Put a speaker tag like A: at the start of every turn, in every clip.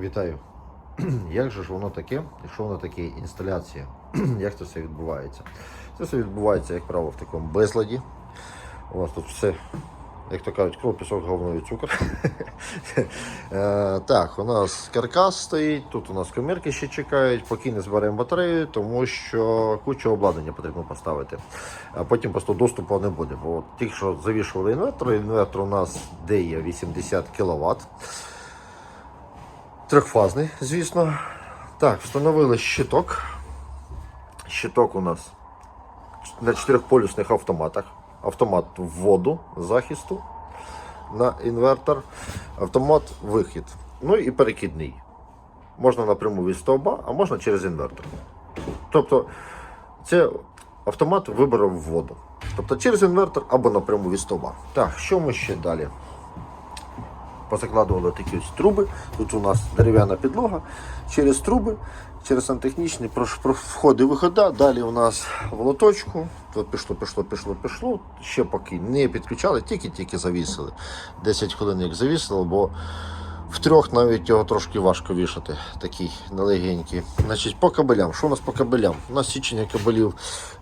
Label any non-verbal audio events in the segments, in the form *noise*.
A: Вітаю. *clears throat* Як же ж воно таке, якщо воно таке інсталяція? *clears throat* Як це все відбувається? Це все відбувається, як правило, в такому безладі. У нас тут все, як то кажуть, кров, пісок, говно і цукор. *laughs* Е, Так, у нас каркас стоїть, тут у нас комірки ще чекають, поки не зберемо батарею, тому що кучу обладнання потрібно поставити. А потім просто доступу не буде. Бо тільки що завішували інвертор, інвертор у нас де є 80 кВт. Трьохфазний, звісно. Так, встановили щиток. Щиток у нас на чотирьохполюсних автоматах. Автомат вводу захисту на інвертор, автомат вихід. Ну і перекидний. Можна напряму від стовба, а можна через інвертор. Тобто це автомат вибору вводу. Тобто через інвертор або напряму від стовба. Так, що ми ще далі? Позакладували такі ось труби. Тут у нас дерев'яна підлога. Через труби, через сантехнічні входи і виходи. Далі у нас в лоточку. Тут пішло, пішло, пішло, пішло. Ще поки не підключали, тільки-тільки завісили. 10 хвилин як завісили, бо втрьох навіть його трошки важко вішати, такий нелегенький. Значить, по кабелям. Що у нас по кабелям? У нас січення кабелів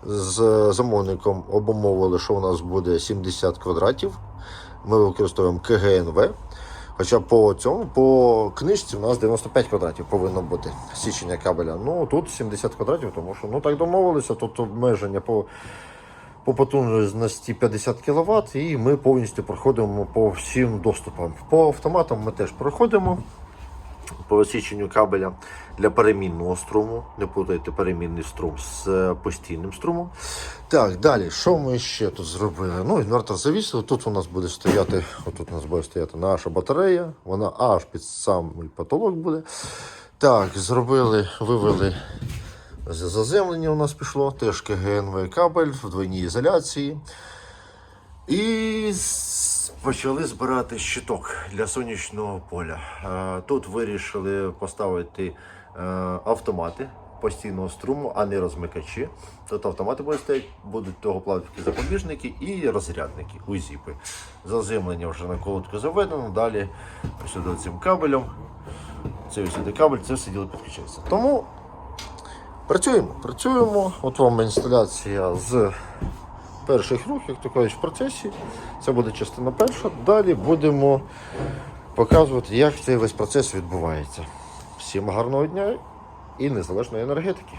A: з замовником обумовили, що у нас буде 70 квадратів. Ми використовуємо КГНВ. Хоча по цьому, по книжці у нас 95 квадратів повинно бути січення кабеля. Ну тут 70 квадратів, тому що ну так домовилися, тут обмеження по, по потужності 50 кВт, і ми повністю проходимо по всім доступам. По автоматам ми теж проходимо по висіченню кабеля для перемінного струму. Не путайте перемінний струм з е, постійним струмом. Так, далі, що ми ще тут зробили? Ну, інвертор завісили. Тут у нас буде стояти, отут у нас буде стояти наша батарея, вона аж під самий потолок буде. Так, зробили, вивели заземлення у нас пішло, теж КГНВ кабель в двойній ізоляції. І почали збирати щиток для сонячного поля. Е, Тут вирішили поставити е, автомати постійного струму, а не розмикачі. Тут автомати будуть стояти, будуть того плавки запобіжники і розрядники УЗІПи. Заземлення вже на колодку заведено. Далі сюди цим кабелем. Це сюди кабель, це все діло підключається. Тому працюємо, працюємо. От вам інсталяція з перших рук, як то кажуть, в процесі. Це буде частина перша. Далі будемо показувати, як цей весь процес відбувається. Всім гарного дня і незалежної енергетики.